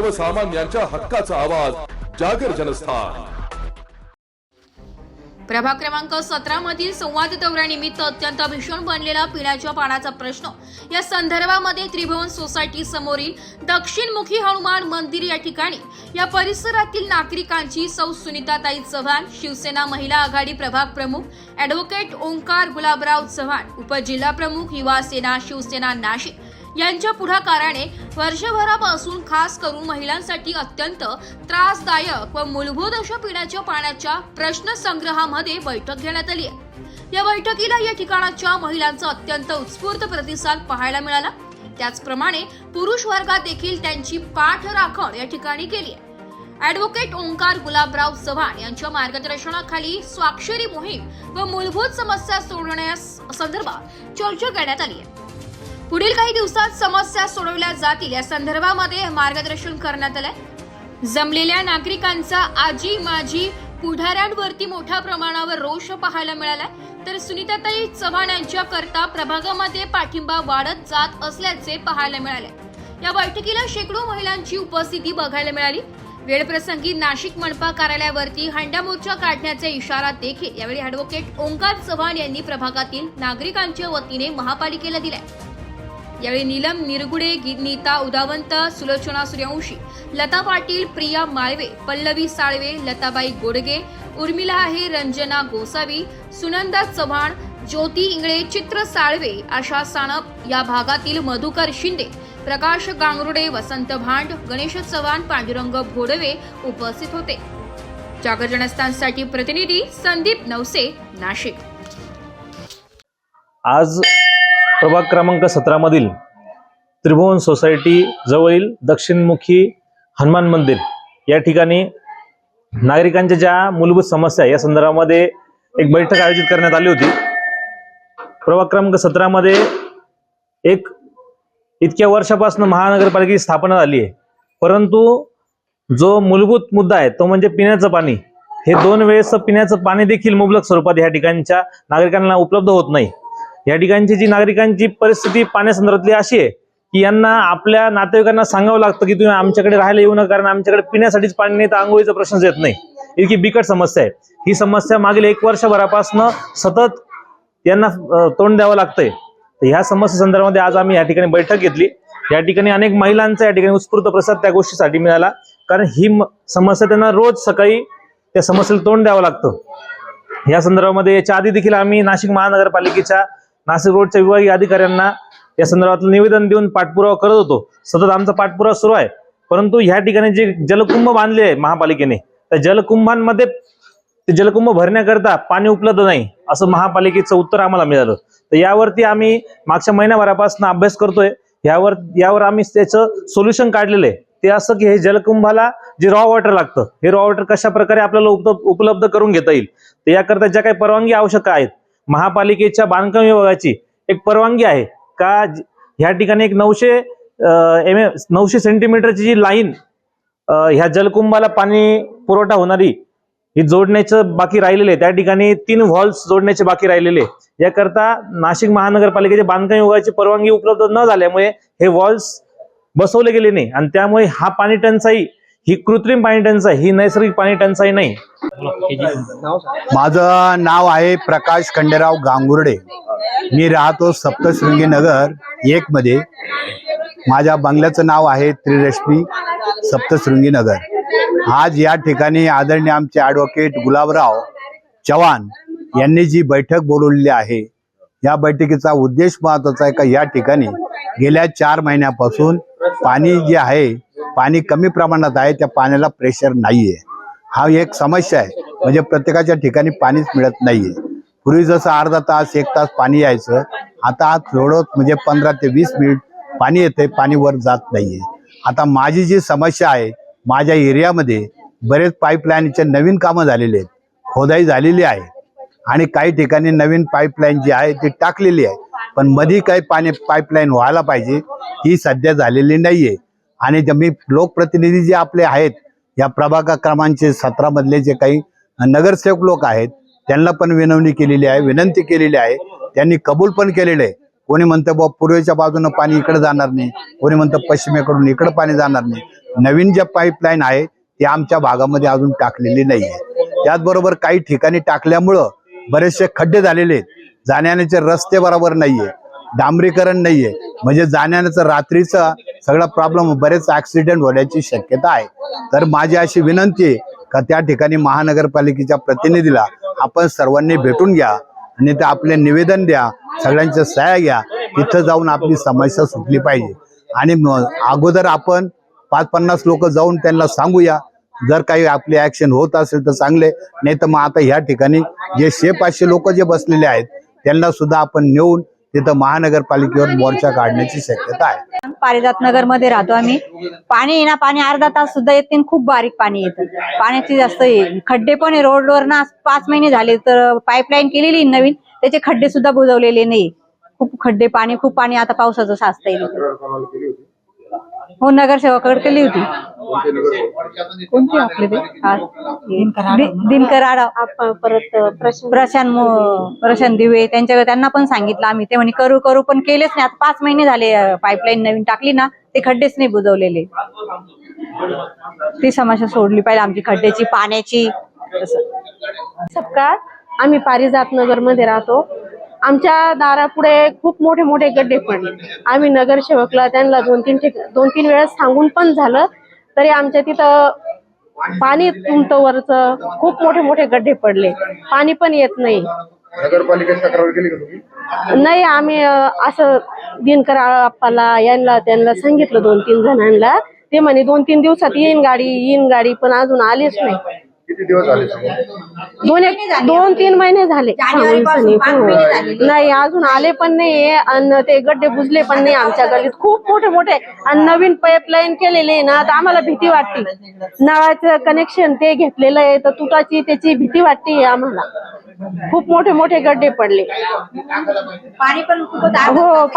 सर्वसामान्यांच्या हक्काचा आवाज जागर जनस्थान. प्रभाग क्रमांक सतरा मधील संवाद दौऱ्यानिमित्त अत्यंत भीषण बनलेला पिण्याच्या पाण्याचा प्रश्न. या संदर्भामध्ये त्रिभुवन सोसायटी समोरील दक्षिणमुखी हनुमान मंदिर या ठिकाणी या परिसरातील नागरिकांची सौ सुनीताताई चव्हाण शिवसेना महिला आघाडी प्रभाग प्रमुख ऍडव्होकेट ओंकार गुलाबराव चव्हाण उपजिल्हा प्रमुख युवा सेना शिवसेना नाशिक यांच्या पुढाकाराने वर्षभरापासून खास करून महिलांसाठी अत्यंत त्रासदायक व मूलभूत अशा पिण्याच्या पाण्याच्या प्रश्न संग्रहामध्ये बैठक घेण्यात आली आहे. या बैठकीला या ठिकाणाच्या महिलांचा अत्यंत उत्स्फूर्त प्रतिसाद पाहायला मिळाला. त्याचप्रमाणे पुरुष वर्गात देखील त्यांची पाठ राखण या ठिकाणी केली आहे. ॲडव्होकेट ओंकार गुलाबराव चव्हाण यांच्या मार्गदर्शनाखाली स्वाक्षरी मोहीम व मूलभूत समस्या सोडवण्यास संदर्भात चर्चा करण्यात आली आहे. पुढील काही दिवसात समस्या सोडवल्या जातील. या संदर्भामध्ये मार्गदर्शन करण्यात आलंय. जमलेल्या नागरिकांचा आजी माजी पुढाऱ्यांवरती मोठ्या प्रमाणावर रोष पाहायला मिळालाय. तर सुनीताताई चव्हाण यांच्या करता प्रभागामध्ये पाठिंबा वाढत जात असल्याचे पाहायला मिळाले या बैठकीला शेकडो महिलांची उपस्थिती बघायला मिळाली. वेळप्रसंगी नाशिक मनपा कार्यालयावरती हंडा मोर्चा काढण्याचा इशारा देखील यावेळी ॲडव्होकेट ओंकार चव्हाण यांनी प्रभागातील नागरिकांच्या वतीने महापालिकेला दिलाय. यावेळी नीलम निरगुडे गी- नीता उदावंत सुलोचना सूर्यवंशी लता पाटील प्रिया माळवे पल्लवी साळवे लताबाई गोडगे उर्मिला आहे रंजना गोसावी सुनंदा चव्हाण ज्योती इंगळे चित्र साळवे आशा सानप या भागातील मधुकर शिंदे प्रकाश गांगरुडे वसंत भांड गणेश चव्हाण पांडुरंग भोडवे उपस्थित होते. जागर जनस्थानसाठी प्रतिनिधी संदीप नवसे नाशिक. आज प्रभाग क्रमांक सतरामधील त्रिभुवन सोसायटी जवळील दक्षिणमुखी हनुमान मंदिर या ठिकाणी नागरिकांच्या ज्या मूलभूत समस्या या संदर्भामध्ये एक बैठक आयोजित करण्यात आली होती. प्रभाग क्रमांक सतरामध्ये एक इतक्या वर्षापासून महानगरपालिकेची स्थापना झाली आहे. परंतु जो मूलभूत मुद्दा आहे तो म्हणजे पिण्याचं पाणी. हे दोन वेळेस पिण्याचं पाणी देखील मुबलक स्वरूपात या ठिकाणच्या नागरिकांना उपलब्ध होत नाही. या ठिकाणची जी नागरिकांची परिस्थिती पाण्यासंदर्भातली अशी आहे की यांना आपल्या नातेवाईकांना सांगावं लागतं की तुम्ही आमच्याकडे राहायला येऊ नका कारण आमच्याकडे पिण्यासाठीच पाणी नाही तर आंघोळीचा प्रश्नच येत नाही. इतकी बिकट समस्या आहे. ही समस्या मागील एक वर्षभरापासून सतत यांना तोंड द्यावं लागतंय. तर ह्या समस्या संदर्भामध्ये आज आम्ही या ठिकाणी बैठक घेतली. या ठिकाणी अनेक महिलांचा या ठिकाणी उत्स्फूर्त प्रसाद त्या गोष्टीसाठी मिळाला. कारण ही समस्या त्यांना रोज सकाळी त्या समस्येला तोंड द्यावं लागतं. या संदर्भामध्ये याच्या आधी देखील आम्ही नाशिक महानगरपालिकेच्या नाशिक रोडच्या विभागीय अधिकाऱ्यांना या संदर्भातलं निवेदन देऊन पाठपुरावा करत होतो. सतत आमचा पाठपुरावा सुरू आहे. परंतु ह्या ठिकाणी जे जलकुंभ बांधले आहे महापालिकेने त्या जलकुंभांमध्ये ते जलकुंभ भरण्याकरता पाणी उपलब्ध नाही असं महापालिकेचं उत्तर आम्हाला मिळालं. तर यावरती आम्ही मागच्या महिन्याभरापासून अभ्यास करतोय. यावर यावर आम्ही त्याचं सोल्युशन काढलेलं आहे. ते असं की हे जलकुंभाला जे रॉ वॉटर लागतं हे रॉ वॉटर कशा प्रकारे आपल्याला उपलब्ध उपलब्ध करून घेता येईल? तर याकरता ज्या काही परवानगी आवश्यक आहेत महापालिकेच्या बांधकाम विभागाची एक परवानगी आहे. का ह्या ठिकाणी एक नऊशे एम एम नऊशे सेंटीमीटरची जी लाईन ह्या जलकुंभाला पाणी पुरवठा होणारी ही जोडण्याचं बाकी राहिलेले त्या ठिकाणी तीन व्हॉल्स जोडण्याचे बाकी राहिलेले याकरता नाशिक महानगरपालिकेच्या बांधकाम विभागाची परवानगी उपलब्ध न झाल्यामुळे हे वॉल्स बसवले गेले नाही. आणि त्यामुळे हा पाणी टंचाई ही कृत्रिम पाणी टंचाई ही नैसर्गिक पाणी टंचाई नाही. माझं नाव आहे प्रकाश खंडेराव गांगुर्डे. मी राहतो सप्तशृंगी नगर एक मध्ये. माझ्या बंगल्याचं नाव आहे त्रिरश्मी सप्तशृंगी नगर. आज या ठिकाणी आदरणीय आमचे ॲडव्होकेट गुलाबराव चव्हाण यांनी जी बैठक बोलवलेली आहे या बैठकीचा उद्देश महत्त्वाचा आहे का? या ठिकाणी गेल्या चार महिन्यापासून पाणी जे आहे पाणी कमी प्रमाणात आहे त्या पाण्याला प्रेशर नाही आहे हा एक समस्या आहे. म्हणजे प्रत्येकाच्या ठिकाणी पाणीच मिळत नाहीये. पूर्वी जसं अर्धा तास एक तास पाणी यायचं आता आज थोडं म्हणजे पंधरा ते वीस मिनिट पाणी येते पाणी वर जात नाहीये. आता माझी जी समस्या आहे माझ्या एरियामध्ये बरेच पाईपलाईनचे नवीन कामं झालेले आहेत. खोदाई झालेली आहे. आणि काही ठिकाणी नवीन पाईपलाईन जी आहे ती टाकलेली आहे. पण मधी काही पाणी पाईपलाईन व्हायला पाहिजे ही सध्या झालेली नाहीये. आणि मी लोकप्रतिनिधी जे आपले आहेत या प्रभाग क्रमांचे सतरामधले जे काही नगरसेवक लोक आहेत त्यांना पण विनवणी केलेली आहे विनंती केलेली आहे. त्यांनी कबूल पण केलेलं आहे. कोणी म्हणतं बा पूर्वेच्या बाजूनं पाणी इकडे जाणार नाही. कोणी म्हणतं पश्चिमेकडून इकडं पाणी जाणार नाही. नवीन जे पाईपलाईन आहे ती आमच्या भागामध्ये अजून टाकलेली नाही आहे त्याचबरोबर काही ठिकाणी टाकल्यामुळं बरेचसे खड्डे झालेले आहेत. जाण्याचे रस्ते बरोबर नाहीये. डांबरीकरण नाहीये. म्हणजे जाण्याचं रात्रीचं सगळा प्रॉब्लेम बरेच ऍक्सिडेंट होण्याची शक्यता आहे. तर माझी अशी विनंती आहे का त्या ठिकाणी महानगरपालिकेच्या प्रतिनिधीला आपण सर्वांनी भेटून घ्या आणि ते आपले निवेदन द्या सगळ्यांच्या सह्या घ्या. तिथं जाऊन आपली समस्या सुटली पाहिजे. आणि अगोदर आपण पाच पन्नास लोक जाऊन त्यांना सांगूया. जर काही आपली ऍक्शन होत असेल तर चांगले. नाही तर मग आता ह्या ठिकाणी जे शे पाचशे लोक जे बसलेले आहेत त्यांना सुद्धा आपण नेऊन तिथं महानगरपालिकेवर मोर्चा काढण्याची शक्यता आहे. पारिजात नगरमध्ये राहतो आम्ही. पाणी ना पाणी अर्धा तास सुद्धा येत नाही खूप बारीक पाणी येतं. पाण्याची जास्त खड्डे पण आहे रोडवर ना पाच महिने झाले तर पाईपलाईन केलेली नवीन त्याचे खड्डे सुद्धा बुजवलेले नाही. खूप खड्डे पाणी खूप पाणी आता पावसाचं साचता येईल हो नगरसेवकाकडे केली होती. कोणती आपले ते. दि- दिनकर आडाव परत प्रशांत मो- प्रशांत दिवे त्यांच्याकडे त्यांना पण सांगितलं आम्ही. ते म्हणे करू करू पण केलेच नाही. आता पाच महिने झाले पाईपलाईन नवीन टाकली ना ते खड्डेच नाही बुजवलेले. ती समस्या सोडली पाहिजे आमची खड्ड्याची पाण्याची सपकाळ आम्ही पारिजात नगरमध्ये राहतो. आमच्या दारापुढे खूप मोठे मोठे गड्डे पडले. आम्ही नगरसेवकला त्यांना दोन तीन ठिक दोन तीन वेळेस सांगून पण झालं तरी आमच्या तिथं पाणी तुमतं वरच खूप मोठे मोठे गड्डे पडले. पाणी पण येत नाही. नगरपालिकेत तक्रार केली का तुम्ही? नाही आम्ही असं दिनकर आप्पाला यांना त्यांना सांगितलं दोन तीन जणांना. ते म्हणे दोन तीन दिवसात येईन गाडी येईन गाडी पण अजून आलीच नाही. किती दिवस झाले समोर दोन एक दोन तीन महिने झाले. हो. नाही अजून आले पण नाही आणि ते गड्डे बुजले पण नाही आमच्या गल्लीत. खूप मोठे मोठे आणि नवीन पाईपलाईन केलेले आहे ना तर आम्हाला भीती वाटते. नळाचं कनेक्शन ते घेतलेलं आहे तर तुटाची त्याची भीती वाटते आम्हाला. खूप मोठे मोठे गड्डे पडले. पाणी पण खूप हो